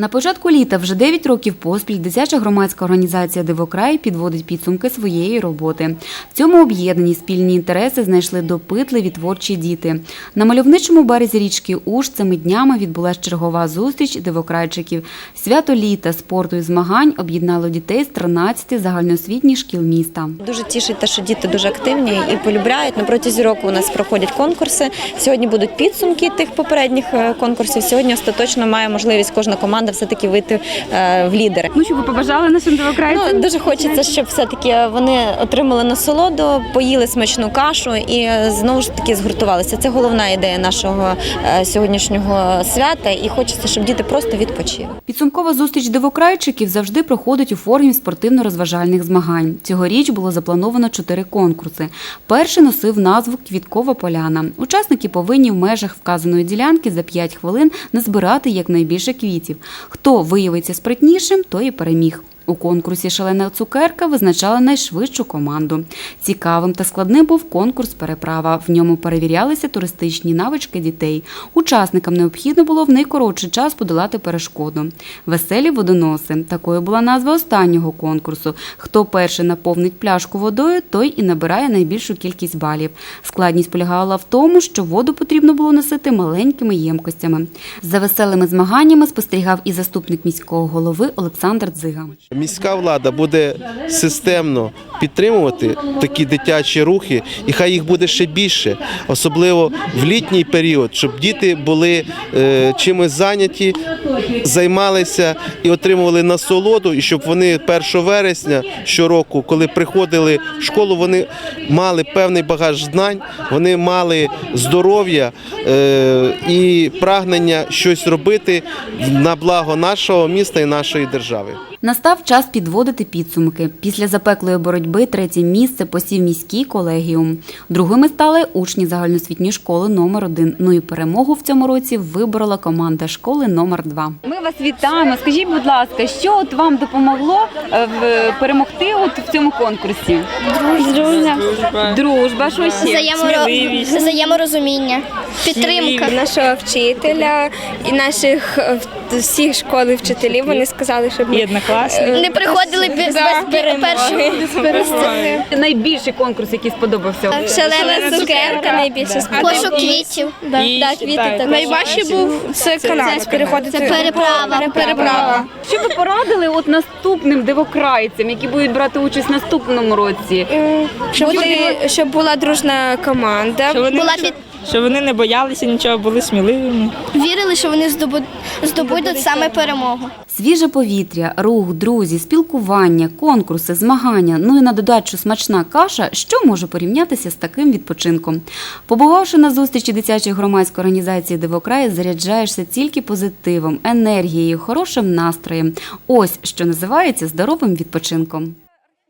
На початку літа вже 9 років поспіль дитяча громадська організація Дивокрай підводить підсумки своєї роботи. В цьому об'єднані спільні інтереси знайшли допитливі творчі діти. На мальовничому березі річки Уж цими днями відбулася чергова зустріч дивокрайчиків. Свято літа, спорту і змагань об'єднало дітей з 13 загальноосвітніх шкіл міста. Дуже тішить те, що діти дуже активні і полюбляють. На протязі року у нас проходять конкурси. Сьогодні будуть підсумки тих попередніх е, конкурсів. Сьогодні остаточно має можливість кожна команда все-таки вийти е, в лідери. Ну, що ви побажали нашим дивокрайцям? Ну, дуже хочеться, щоб все-таки вони отримали насолоду, поїли смачну кашу і е, знову ж таки згуртувалися. Це головна ідея нашого е, сьогоднішнього свята. І хочеться, щоб діти просто відпочили. Підсумкова зустріч дивокрайчиків завжди проходить у формі спортивно-розважальних змагань. Цьогоріч було заплановано чотири конкурси. Перший носив назву Квіткова поляна. Учасники повинні в межах вказаної ділянки за 5 хвилин назбирати якнайбільше квітів. Хто виявиться спритнішим, той і переміг. У конкурсі Шалена цукерка визначала найшвидшу команду. Цікавим та складним був конкурс переправа. В ньому перевірялися туристичні навички дітей. Учасникам необхідно було в найкоротший час подолати перешкоду. Веселі водоноси. Такою була назва останнього конкурсу. Хто перший наповнить пляшку водою, той і набирає найбільшу кількість балів. Складність полягала в тому, що воду потрібно було носити маленькими ємкостями. За веселими змаганнями спостерігав і заступник міського голови Олександр Дзига. Міська влада буде системно підтримувати такі дитячі рухи, і хай їх буде ще більше, особливо в літній період, щоб діти були е, чимось зайняті, займалися і отримували насолоду, і щоб вони 1 вересня щороку, коли приходили в школу, вони мали певний багаж знань, вони мали здоров'я е, і прагнення щось робити на благо нашого міста і нашої держави. Настав час підводити підсумки. Після запеклої боротьби третє місце посів міський колегіум. Другими стали учні загальноосвітньої школи номер 1 Ну і перемогу в цьому році виборола команда школи номер 2 Ми вас вітаємо. Скажіть, будь ласка, що от вам допомогло е, в- перемогти от в цьому конкурсі? Дружня. Дружба, що ще? Взаєморо... Взаєморозуміння, підтримка. нашого вчителя і наших е, в- всіх школ і вчителів. Вони сказали, щоб ми Не приходили без, першого. Найбільший конкурс, який сподобався. шалена цукерка найбільше сподобалася. Пошук квітів. Так, квіти також. Найважче був це канал переходити. Це переправа. переправа. Що ви порадили от наступним дивокрайцям, які будуть брати участь в наступному році? Щоб, бути- щоб була дружна команда. Була під... Щоб вони не боялися нічого, були сміливими. Вірили, що вони здобу- здобудуть саме перемогу. Свіже повітря, рух, друзі, спілкування, конкурси, змагання, ну і на додачу смачна каша, що може порівнятися з таким відпочинком. Побувавши на зустрічі дитячої громадської організації Дивокрай, заряджаєшся тільки позитивом, енергією, хорошим настроєм. Ось що називається здоровим відпочинком.